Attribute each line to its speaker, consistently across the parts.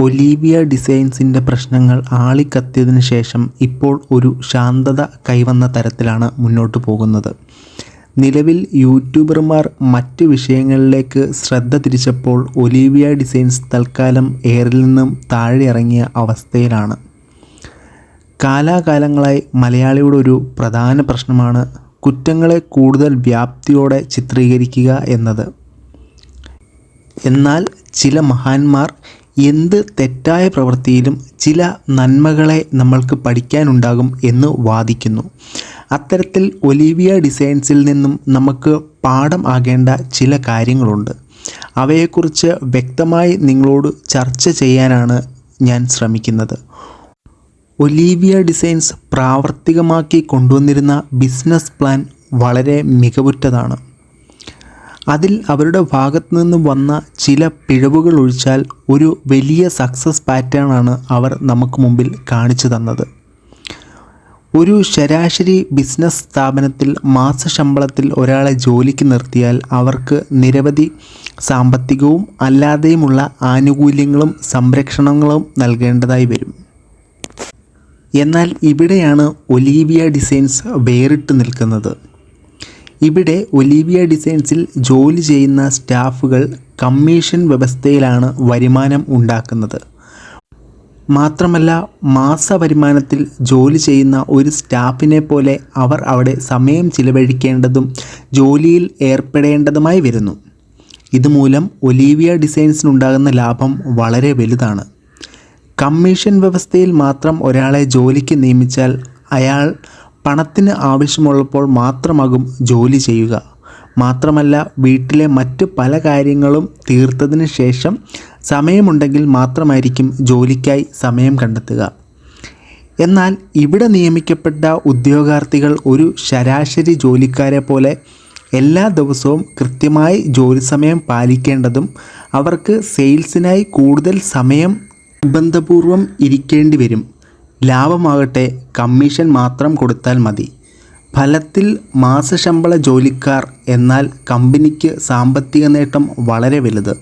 Speaker 1: Olivia ഡിസൈൻസിന്റെ പ്രശ്നങ്ങൾ ആളിക്കത്തിയതിനു ശേഷം ഇപ്പോൾ ഒരു ശാന്തത കൈവന്ന തരത്തിലാണ് മുന്നോട്ട് പോകുന്നത്. നിലവിൽ യൂട്യൂബർമാർ മറ്റ് വിഷയങ്ങളിലേക്ക് ശ്രദ്ധ തിരിച്ചപ്പോൾ ഒലീവിയ ഡിസൈൻസ് തൽക്കാലം എയറിൽ നിന്നും താഴെ ഇറങ്ങിയ അവസ്ഥയിലാണ്. കാലാകാലങ്ങളായി മലയാളിയുടെ ഒരു പ്രധാന പ്രശ്നമാണ് കുറ്റങ്ങളെ കൂടുതൽ വ്യാപ്തിയോടെ ചിത്രീകരിക്കുക എന്നത്. എന്നാൽ ചില മഹാന്മാർ എന്ത് തെറ്റായ പ്രവൃത്തിയിലും ചില നന്മകളെ നമ്മൾക്ക് പഠിക്കാനുണ്ടാകും എന്ന് വാദിക്കുന്നു. അത്തരത്തിൽ ഒലീവിയ ഡിസൈൻസിൽ നിന്നും നമുക്ക് പാഠം ആകേണ്ട ചില കാര്യങ്ങളുണ്ട്. അവയെക്കുറിച്ച് വ്യക്തമായി നിങ്ങളോട് ചർച്ച ചെയ്യാനാണ് ഞാൻ ശ്രമിക്കുന്നത്. ഒലീവിയ ഡിസൈൻസ് പ്രാവർത്തികമാക്കി കൊണ്ടുവന്നിരുന്ന ബിസിനസ് പ്ലാൻ വളരെ മികവുറ്റതാണ്. അതിൽ അവരുടെ ഭാഗത്തു നിന്ന് വന്ന ചില പിഴവുകൾ ഒഴിച്ചാൽ ഒരു വലിയ സക്സസ് പാറ്റേൺ ആണ് അവർ നമുക്ക് മുമ്പിൽ കാണിച്ചു തന്നത്. ഒരു ശരാശരി ബിസിനസ് സ്ഥാപനത്തിൽ മാസശമ്പളത്തിൽ ഒരാളെ ജോലിക്ക് നിർത്തിയാൽ അവർക്ക് നിരവധി സാമ്പത്തികവും അല്ലാതെയുമുള്ള ആനുകൂല്യങ്ങളും സംരക്ഷണങ്ങളും നൽകേണ്ടതായി വരും. എന്നാൽ ഇവിടെയാണ് ഒലീവിയ ഡിസൈൻസ് വേറിട്ട് നിൽക്കുന്നത്. ഇവിടെ ഒലീവിയ ഡിസൈൻസിൽ ജോലി ചെയ്യുന്ന സ്റ്റാഫുകൾ കമ്മീഷൻ വ്യവസ്ഥയിലാണ് വരുമാനം ഉണ്ടാക്കുന്നത്. മാത്രമല്ല മാസ വരുമാനത്തിൽ ജോലി ചെയ്യുന്ന ഒരു സ്റ്റാഫിനെ പോലെ അവർ അവിടെ സമയം ചിലവഴിക്കേണ്ടതും ജോലിയിൽ ഏർപ്പെടേണ്ടതുമായി വരുന്നു. ഇതുമൂലം ഒലീവിയ ഡിസൈൻസിനുണ്ടാകുന്ന ലാഭം വളരെ വലുതാണ്. കമ്മീഷൻ വ്യവസ്ഥയിൽ മാത്രം ഒരാളെ ജോലിക്ക് നിയമിച്ചാൽ അയാൾ പണത്തിന് ആവശ്യമുള്ളപ്പോൾ മാത്രമാകും ജോലി ചെയ്യുക. മാത്രമല്ല വീട്ടിലെ മറ്റ് പല കാര്യങ്ങളും തീർത്തതിന് ശേഷം സമയമുണ്ടെങ്കിൽ മാത്രമായിരിക്കും ജോലിക്കായി സമയം കണ്ടെത്തുക. എന്നാൽ ഇവിടെ നിയമിക്കപ്പെട്ട ഉദ്യോഗാർത്ഥികൾ ഒരു ശരാശരി ജോലിക്കാരെ പോലെ എല്ലാ ദിവസവും കൃത്യമായി ജോലി സമയം പാലിക്കേണ്ടതും അവർക്ക് സെയിൽസിനായി കൂടുതൽ സമയം നിർബന്ധപൂർവം ഇരിക്കേണ്ടി വരും. ലാഭമാകട്ടെ കമ്മീഷൻ മാത്രം കൊടുത്താൽ മതി. ഫലത്തിൽ മാസശമ്പള ജോലിക്കാർ എന്നാൽ കമ്പനിക്ക് സാമ്പത്തിക നേട്ടം വളരെ വലുത്.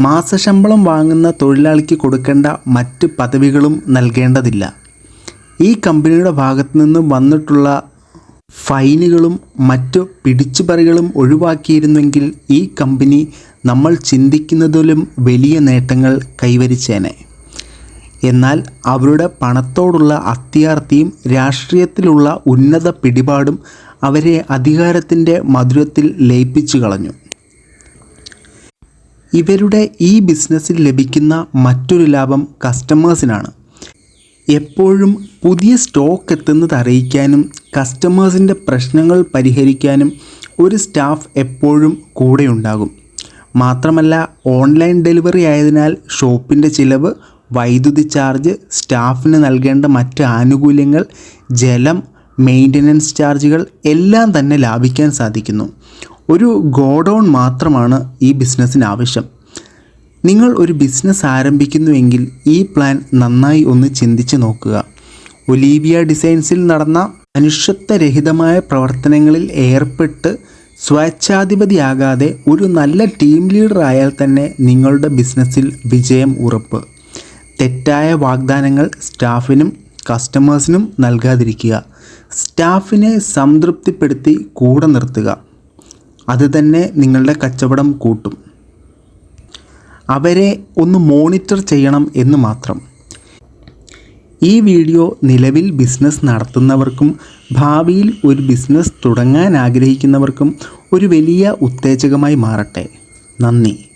Speaker 1: മാസശമ്പളം വാങ്ങുന്ന തൊഴിലാളിക്ക് കൊടുക്കേണ്ട മറ്റ് പദവികളും നൽകേണ്ടതില്ല. ഈ കമ്പനിയുടെ ഭാഗത്തു നിന്ന് വന്നിട്ടുള്ള ഫൈനുകളും മറ്റു പിടിച്ചുപറികളും ഒഴിവാക്കിയിരുന്നെങ്കിൽ ഈ കമ്പനി നമ്മൾ ചിന്തിക്കുന്നതിലും വലിയ നേട്ടങ്ങൾ കൈവരിച്ചേനെ. എന്നാൽ അവരുടെ പണത്തോടുള്ള അത്യാർത്തിയും രാഷ്ട്രീയത്തിലുള്ള ഉന്നത പിടിപാടും അവരെ അധികാരത്തിന്റെ മധുരത്തിൽ ലയിപ്പിച്ചു കളഞ്ഞു. ഇവരുടെ ഈ ബിസിനസ്സിൽ ലഭിക്കുന്ന മറ്റൊരു ലാഭം കസ്റ്റമേഴ്സിനാണ്. എപ്പോഴും പുതിയ സ്റ്റോക്ക് എത്തുന്നത് അറിയിക്കാനും കസ്റ്റമേഴ്സിന്റെ പ്രശ്നങ്ങൾ പരിഹരിക്കാനും ഒരു സ്റ്റാഫ് എപ്പോഴും കൂടെയുണ്ടാകും. മാത്രമല്ല ഓൺലൈൻ ഡെലിവറി ആയതിനാൽ ഷോപ്പിന്റെ ചിലവ് വൈദ്യുതി ചാർജ് സ്റ്റാഫിന് നൽകേണ്ട മറ്റ് ആനുകൂല്യങ്ങൾ ജലം മെയിന്റനൻസ് ചാർജുകൾ എല്ലാം തന്നെ ലാഭിക്കാൻ സാധിക്കുന്നു. ഒരു ഗോഡൗൺ മാത്രമാണ് ഈ ബിസിനസ്സിന് ആവശ്യം. നിങ്ങൾ ഒരു ബിസിനസ് ആരംഭിക്കുന്നുവെങ്കിൽ ഈ പ്ലാൻ നന്നായി ഒന്ന് ചിന്തിച്ച് നോക്കുക. ഒലീവിയ ഡിസൈൻസിൽ നടന്ന മനുഷ്യത്വരഹിതമായ പ്രവർത്തനങ്ങളിൽ ഏർപ്പെട്ട് സ്വേച്ഛാധിപതിയാകാതെ ഒരു നല്ല ടീം ലീഡർ ആയാൽ തന്നെ നിങ്ങളുടെ ബിസിനസ്സിൽ വിജയം ഉറപ്പ്. തെറ്റായ വാഗ്ദാനങ്ങൾ സ്റ്റാഫിനും കസ്റ്റമേഴ്സിനും നൽകാതിരിക്കുക. സ്റ്റാഫിനെ സംതൃപ്തിപ്പെടുത്തി കൂടെ നിർത്തുക. അത് തന്നെ നിങ്ങളുടെ കച്ചവടം കൂട്ടും. അവരെ ഒന്ന് മോണിറ്റർ ചെയ്യണം എന്ന് മാത്രം. ഈ വീഡിയോ നിലവിൽ ബിസിനസ് നടത്തുന്നവർക്കും ഭാവിയിൽ ഒരു ബിസിനസ് തുടങ്ങാൻ ആഗ്രഹിക്കുന്നവർക്കും ഒരു വലിയ ഉത്തേജകമായി മാറട്ടെ. നന്ദി.